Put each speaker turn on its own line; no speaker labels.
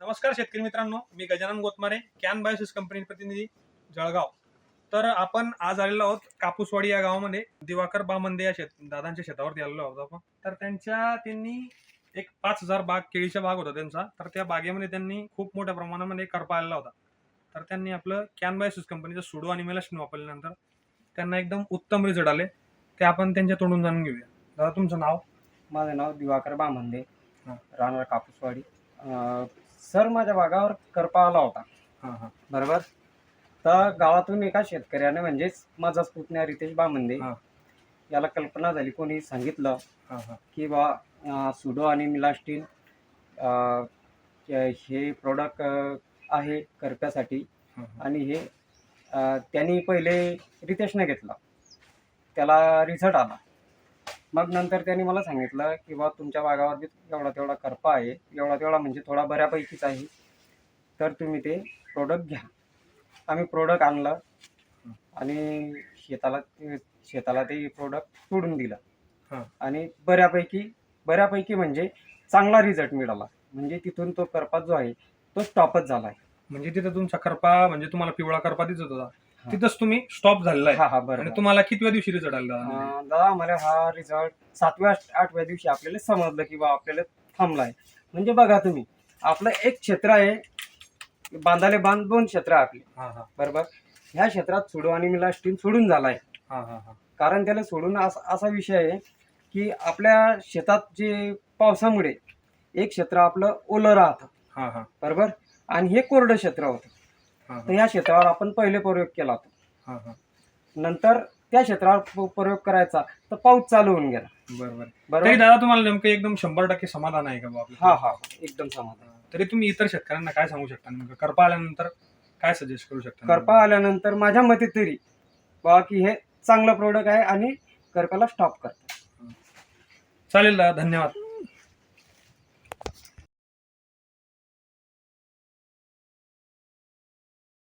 नमस्कार शेतकरी मित्रांनो मी गजानन गोतमारे कॅन बायोसिस कंपनी प्रतिनिधी जळगाव. तर आपण आज आलेलो आहोत कापूसवाडी या गावामध्ये दिवाकर बामंदे या शेत दादांच्या शेतावरती आलेलो आहोत आपण. तर त्यांच्या त्यांनी एक पाच हजार बाग केळीचा बाग होता त्यांचा. तर त्या बागेमध्ये त्यांनी खूप मोठ्या प्रमाणामध्ये करपा आलेला होता. तर त्यांनी आपलं कॅन बायोसिस कंपनीचं सुडो आणि मेलास्टिन वापरल्यानंतर त्यांना एकदम उत्तम रिझल्ट आले. ते आपण त्यांच्या तोंडून जाणून घेऊया. दादा तुमचं नाव?
माझं नाव दिवाकर बामंदे. राहणार कापूसवाडी. सर माझ्या बागावर करपा आला होता.
हां हां.
बरोबर. तर गावातून एका शेतकऱ्याने म्हणजेच माझा पुतण्या रितेश बामंदे
हा.
याला कल्पना झाली. कोणी सांगितलं
हां हां.
की बा सुडो आणि मिलास्टीन अं, हे प्रोडक्ट आहे करप्यासाठी.
हां
आणि हे अं, त्यांनी पहिले रितेशने घेतला. त्याला रिझल्ट आला. मग नंतर त्यांनी मला सांगितलं की बा तुमच्या बागावर बी एवढा तेवढा करपा आहे. एवढा तेवढा म्हणजे थोडा बऱ्यापैकीच आहे. तर तुम्ही ते प्रोडक्ट घ्या. आम्ही प्रोडक्ट आणलं आणि शेताला शेताला ते प्रोडक्ट सोडून दिलं. आणि बऱ्यापैकी बऱ्यापैकी म्हणजे चांगला रिझल्ट मिळाला. म्हणजे तिथून तो करपा जो आहे तो स्टॉपच झाला आहे.
म्हणजे तिथं तुमचा करपा म्हणजे तुम्हाला पिवळा करपा दिसत होता. तिथंच तुम्ही स्टॉप झालेला आहे.
हा हा
आणि
बरं
तुम्हाला कितव्या दिवशी रिझल्ट आला
अं, दादा आम्हाला हा रिझल्ट सातव्या आठव्या दिवशी आपल्याला समजलं की बा आपल्याला थांबला आहे म्हणजे बघा तुम्ही आपलं एक क्षेत्र आहे बांधाले बांध दोन क्षेत्र आहे आपले.
हा हा.
बरोबर? ह्या क्षेत्रात सोडू आणि मिला स्टील सोडून झाला आहे
हा हा हा.
कारण त्याला सोडून असा असा विषय आहे की आपल्या शेतात जे पावसामुळे एक क्षेत्र आपलं ओलं राहतं.
हा हा.
बरोबर? आणि हे कोरडं क्षेत्र होतं. तर ह्या क्षेत्रावर आपण पहिले प्रयोग केला होता.
हा हा.
नंतर त्या क्षेत्रावर प्रयोग करायचा तर पाऊस चालू होऊन गेला.
बरोबर. तरी
बरोबर
दादा तुम्हाला नेमकं एकदम शंभर टक्के समाधान आहे का बाबा
हा हा एकदम समाधान.
तरी तुम्ही इतर शेतकऱ्यांना काय सांगू शकता नेमकं? करपा आल्यानंतर काय सजेस्ट करू शकता
करपा आल्यानंतर माझ्या मते तरी बा की हे चांगलं प्रोडक्ट आहे आणि करपाला स्टॉप करतं
चालेल दादा धन्यवाद.